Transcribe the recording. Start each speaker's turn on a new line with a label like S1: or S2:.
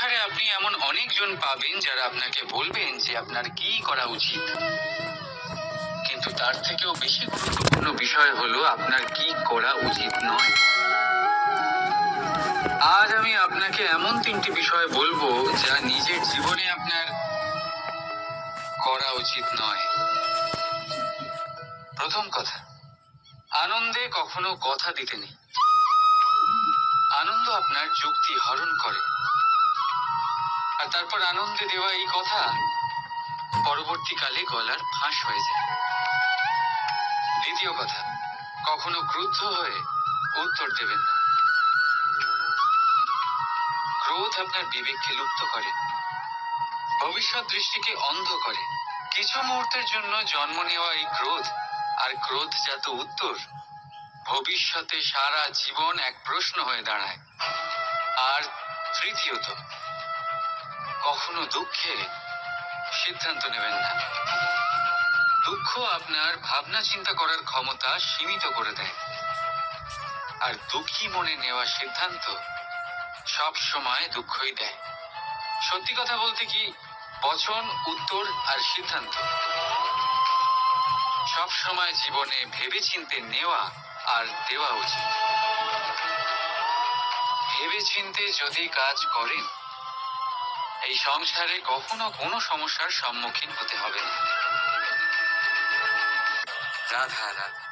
S1: আপনি এমন অনেকজন পাবেন যারা আপনাকে বলবেন যে আপনার কি করা উচিত। কিন্তু তার থেকেও বেশি গুরুত্বপূর্ণ বিষয় হলো আপনার কি করা উচিত নয়। আজ আমি আপনাকে এমন তিনটি বিষয় বলব যা নিজের জীবনে আপনার করা উচিত নয়। প্রথম কথা, আনন্দে কখনো কথা দিতে নেই। আনন্দ আপনার যুক্তি হরণ করে। আর তারপর আনন্দে দেওয়া এই কথা পরবর্তীকালে গলার ফাঁস হয়ে যায়। দ্বিতীয় কথা, কখনো ক্রুদ্ধ হয়ে উত্তর দেবেন না। ক্রোধ আপনার বিবেককে লুপ্ত করে, ভবিষ্যৎ দৃষ্টিকে অন্ধ করে। কিছু মুহূর্তের জন্য জন্ম নেওয়া এই ক্রোধ আর ক্রোধজাত উত্তর ভবিষ্যতে সারা জীবন এক প্রশ্ন হয়ে দাঁড়ায়। আর তৃতীয়ত কখনো দুঃখে সিদ্ধান্ত নেবেন না। দুঃখ আপনার ভাবনা চিন্তা করার ক্ষমতা সীমিত করে দেয়। আর দুঃখী মনে নেওয়া সিদ্ধান্ত সব সময় দুঃখই দেয়। সত্যি কথা বলতে কি, বচন, উত্তর আর সিদ্ধান্ত সব সময় জীবনে ভেবেচিন্তে নেওয়া আর দেওয়া উচিত। ভেবেচিন্তে যদি কাজ করেন এই সংসারে কখনো কোনো সমস্যার সম্মুখীন হতে হবে না। রাধা রাধা।